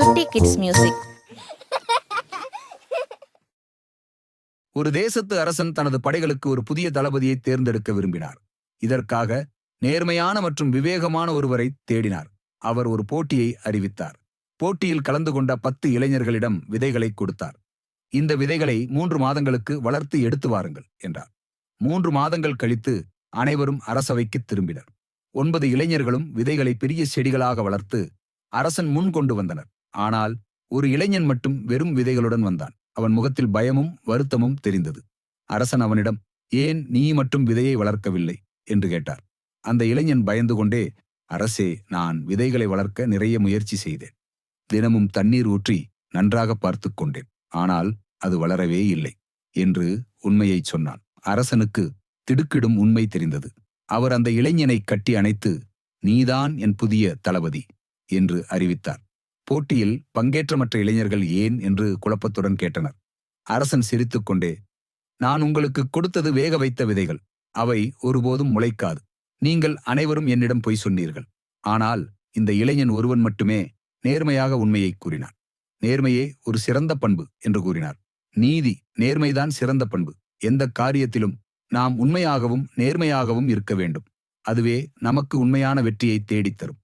சுட்டி kids music. ஒரு தேசத்து அரசன் தனது படைகளுக்கு ஒரு புதிய தளபதியை தேர்ந்தெடுக்க விரும்பினார். இதற்காக நேர்மையான மற்றும் விவேகமான ஒருவரை தேடினார். அவர் ஒரு போட்டியை அறிவித்தார். போட்டியில் கலந்து கொண்ட பத்து இளைஞர்களிடம் விதைகளை கொடுத்தார். இந்த விதைகளை மூன்று மாதங்களுக்கு வளர்த்து எடுத்து வாருங்கள் என்றார். மூன்று மாதங்கள் கழித்து அனைவரும் அரசவைக்கு திரும்பினர். ஒன்பது இளைஞர்களும் விதைகளை பெரிய செடிகளாக வளர்த்து அரசன் முன் கொண்டு வந்தனர். ஆனால் ஒரு இளைஞன் மட்டும் வெறும் விதைகளுடன் வந்தான். அவன் முகத்தில் பயமும் வருத்தமும் தெரிந்தது. அரசன் அவனிடம் ஏன் நீ மட்டும் விதையை வளர்க்கவில்லை? என்று கேட்டார். அந்த இளைஞன் பயந்து கொண்டே அரசே நான் விதைகளை வளர்க்க நிறைய முயற்சி செய்தேன். தினமும் தண்ணீர் ஊற்றி நன்றாக பார்த்துக் கொண்டேன். ஆனால் அது வளரவே இல்லை என்று உண்மையைச் சொன்னான். அரசனுக்கு திடுக்கிடும் உண்மை தெரிந்தது. அவர் அந்த இளைஞனை கட்டி அணைத்து நீதான் என் புதிய தளபதி என்று அறிவித்தார். போட்டியில் பங்கேற்றமற்ற இளைஞர்கள் ஏன் என்று குழப்பத்துடன் கேட்டனர். அரசன் சிரித்துக்கொண்டே நான் உங்களுக்கு கொடுத்தது வேக வைத்த விதைகள். அவை ஒருபோதும் முளைக்காது. நீங்கள் அனைவரும் என்னிடம் பொய் சொன்னீர்கள். ஆனால் இந்த இளைஞன் ஒருவன் மட்டுமே நேர்மையாக உண்மையை கூறினான். நேர்மையே ஒரு சிறந்த பண்பு என்று கூறினார். நீதி நேர்மைதான் சிறந்த பண்பு. எந்த காரியத்திலும் நாம் உண்மையாகவும் நேர்மையாகவும் இருக்க வேண்டும். அதுவே நமக்கு உண்மையான வெற்றியை தேடித்தரும்